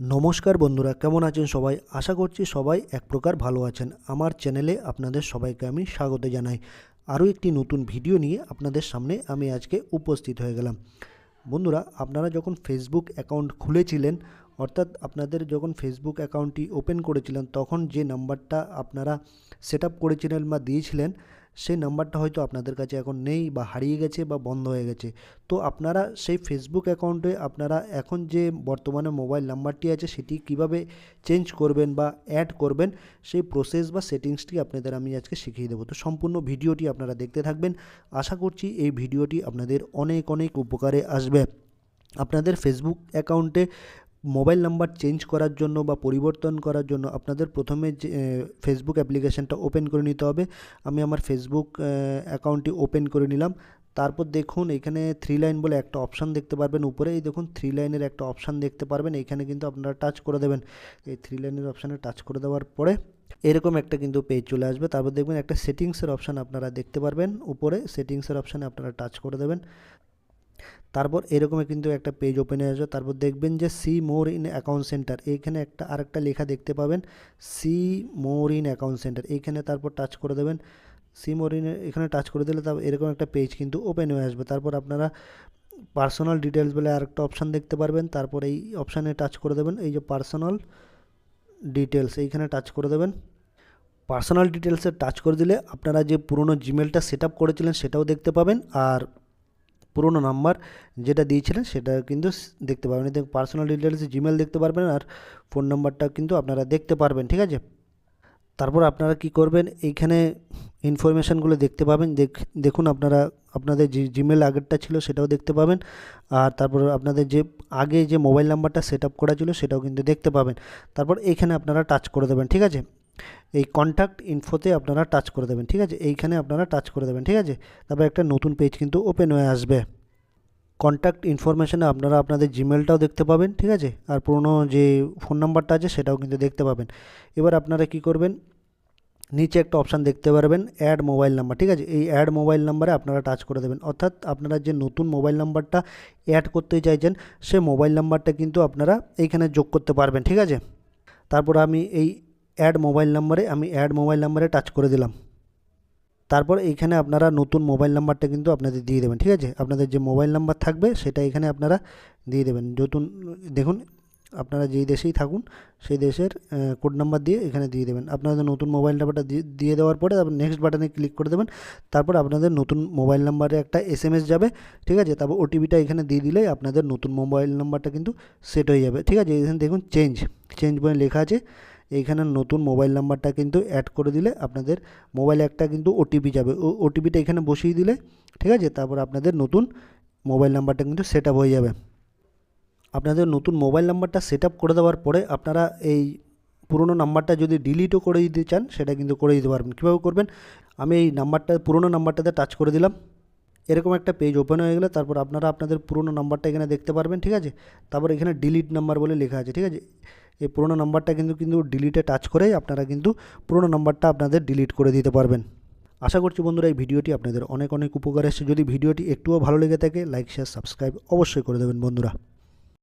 নমস্কার বন্ধুরা, কেমন আছেন সবাই? আশা করছি সবাই এক প্রকার ভালো আছেন। আমার চ্যানেলে আপনাদের সবাইকে আমি স্বাগত জানাই। আরও একটি নতুন ভিডিও নিয়ে আপনাদের সামনে আমি আজকে উপস্থিত হয়ে গেলাম। বন্ধুরা, আপনারা যখন ফেসবুক অ্যাকাউন্ট খুলেছিলেন, অর্থাৎ আপনাদের যখন ফেসবুক অ্যাকাউন্টটি ওপেন করেছিলেন, তখন যে নাম্বারটা আপনারা সেট করেছিলেন বা দিয়েছিলেন সেই নাম্বারটা হয়তো আপনাদের কাছে এখন নেই বা হারিয়ে গেছে বা বন্ধ হয়ে গেছে। তো আপনারা সেই ফেসবুক অ্যাকাউন্টে আপনারা এখন যে বর্তমানে মোবাইল নাম্বারটি আছে সেটি কীভাবে চেঞ্জ করবেন বা অ্যাড করবেন, সেই প্রসেস বা সেটিংসটি আপনাদের আমি আজকে শিখিয়ে দেবো। তো সম্পূর্ণ ভিডিওটি আপনারা দেখতে থাকবেন। আশা করছি এই ভিডিওটি আপনাদের অনেক অনেক উপকারে আসবে। আপনাদের ফেসবুক অ্যাকাউন্টে মোবাইল নাম্বার চেঞ্জ করার জন্য বা পরিবর্তন করার জন্য আপনাদের প্রথমে যে ফেসবুক অ্যাপ্লিকেশনটা ওপেন করে নিতে হবে। আমি আমার ফেসবুক অ্যাকাউন্টটি ওপেন করে নিলাম। তারপর দেখুন, এখানে থ্রি লাইন বলে একটা অপশান দেখতে পারবেন। উপরে এই দেখুন থ্রি লাইনের একটা অপশান দেখতে পারবেন। এখানে কিন্তু আপনারা টাচ করে দেবেন। এই থ্রি লাইনের অপশানে টাচ করে দেওয়ার পরে এরকম একটা কিন্তু পেজ চলে আসবে। তারপর দেখবেন একটা সেটিংসের অপশান আপনারা দেখতে পারবেন। উপরে সেটিংসের অপশানে আপনারা টাচ করে দেবেন। তারপর এরকম কিন্তু একটা পেজ ওপেন হয়ে আসবে তারপর দেখবেন যে see more in account center এইখানে একটা আরেকটা লেখা দেখতে পাবেন। See more in account center এইখানে তারপর টাচ করে দেবেন। সি মোর ইন এখানে টাচ করে দিলে তারপর এরকম একটা পেজ কিন্তু ওপেন হয়ে আসবে। তারপর আপনারা পার্সোনাল ডিটেলস বলে আরেকটা অপশান দেখতে পারবেন। তারপর এই অপশানে টাচ করে দেবেন। এই যে পার্সোনাল ডিটেলস এইখানে টাচ করে দেবেন। পার্সোনাল ডিটেলসে টাচ করে দিলে আপনারা যে পুরনো জিমেলটা সেট করেছিলেন সেটাও দেখতে পাবেন। আর পুরোনো নাম্বার যেটা দিয়েছিলেন সেটা কিন্তু দেখতে পাবেন এতে পার্সোনাল ডিটেলসে জিমেল দেখতে পারবেন আর ফোন নাম্বারটা কিন্তু আপনারা দেখতে পারবেন, ঠিক আছে? তারপর আপনারা কি করবেন? এইখানে ইনফরমেশানগুলো দেখতে পাবেন। দেখুন আপনারা, আপনাদের যে জিমেল আগেরটা ছিল সেটাও দেখতে পাবেন। আর তারপর আপনাদের যে আগে যে মোবাইল নাম্বারটা সেট আপ করা ছিল সেটাও কিন্তু দেখতে পাবেন। তারপর এইখানে আপনারা টাচ করে দেবেন, ঠিক আছে? এই কন্ট্যাক্ট ইনফোতে আপনারা টাচ করে দেবেন, ঠিক আছে? এইখানে আপনারা টাচ করে দেবেন, ঠিক আছে? তারপর একটা নতুন পেজ কিন্তু ওপেন হয়ে আসবে। কন্ট্যাক্ট ইনফরমেশানে আপনারা আপনাদের জিমেলটাও দেখতে পাবেন, ঠিক আছে? আর পুরনো যে ফোন নাম্বারটা আছে, সেটাও কিন্তু দেখতে পাবেন। এবার আপনারা কি করবেন? নিচে একটা অপশান দেখতে পারবেন অ্যাড মোবাইল নাম্বার ঠিক আছে? এই অ্যাড মোবাইল নাম্বারে আপনারা টাচ করে দেবেন। অর্থাৎ আপনারা যে নতুন মোবাইল নাম্বারটা অ্যাড করতে চাইছেন সে মোবাইল নাম্বারটা কিন্তু আপনারা এইখানে যোগ করতে পারবেন, ঠিক আছে? তারপর আমি এই অ্যাড মোবাইল নাম্বারে আমি অ্যাড মোবাইল নাম্বারে টাচ করে দিলাম। তারপর এইখানে আপনারা নতুন মোবাইল নাম্বারটা কিন্তু আপনাদের দিয়ে দেবেন, ঠিক আছে? আপনাদের যে মোবাইল নাম্বার থাকবে সেটা এখানে আপনারা দিয়ে দেবেন। নতুন, দেখুন, আপনারা যেই দেশেই থাকুন, সেই দেশের কোড নাম্বার দিয়ে এখানে দিয়ে দেবেন। আপনাদের নতুন মোবাইল নাম্বারটা দিয়ে দেওয়ার পরে তারপর নেক্সট বাটনে ক্লিক করে দেবেন। তারপর আপনাদের নতুন মোবাইল নাম্বারে একটা এস যাবে, ঠিক আছে? তারপর ওটিপিটা এখানে দিয়ে দিলেই আপনাদের নতুন মোবাইল নাম্বারটা কিন্তু সেট হয়ে যাবে, ঠিক আছে? এখানে দেখুন চেঞ্জ চেঞ্জ বলে লেখা আছে। এইখানে নতুন মোবাইল নাম্বারটা কিন্তু অ্যাড করে দিলে আপনাদের মোবাইলে একটা কিন্তু ওটিপি যাবে। ও ওটিপিটা এখানে বসিয়ে দিলে, ঠিক আছে? তারপর আপনাদের নতুন মোবাইল নাম্বারটা কিন্তু সেট হয়ে যাবে। আপনাদের নতুন মোবাইল নাম্বারটা সেট করে দেওয়ার পরে আপনারা এই পুরনো নাম্বারটা যদি ডিলিটও করে দিতে চান, সেটা কিন্তু করে দিতে পারবেন। কীভাবে করবেন? আমি এই নাম্বারটা, পুরনো নাম্বারটাতে টাচ করে দিলাম। এরকম একটা পেজ ওপেন হয়ে গেলে তারপর আপনারা আপনাদের পুরনো নাম্বারটা এখানে দেখতে পারবেন, ঠিক আছে? তারপর এখানে ডিলিট নাম্বার বলে লেখা আছে, ঠিক আছে? এই পুরোনো নাম্বারটা কিন্তু কিন্তু ডিলিটে টাচ করেই আপনারা কিন্তু পুরোনো নাম্বারটা আপনাদের ডিলিট করে দিতে পারবেন। আশা করছি বন্ধুরা এই ভিডিওটি আপনাদের অনেক অনেক উপকার এসেছে। যদি ভিডিওটি একটুও ভালো লেগে থাকে লাইক শেয়ার সাবস্ক্রাইব অবশ্যই করে দেবেন বন্ধুরা।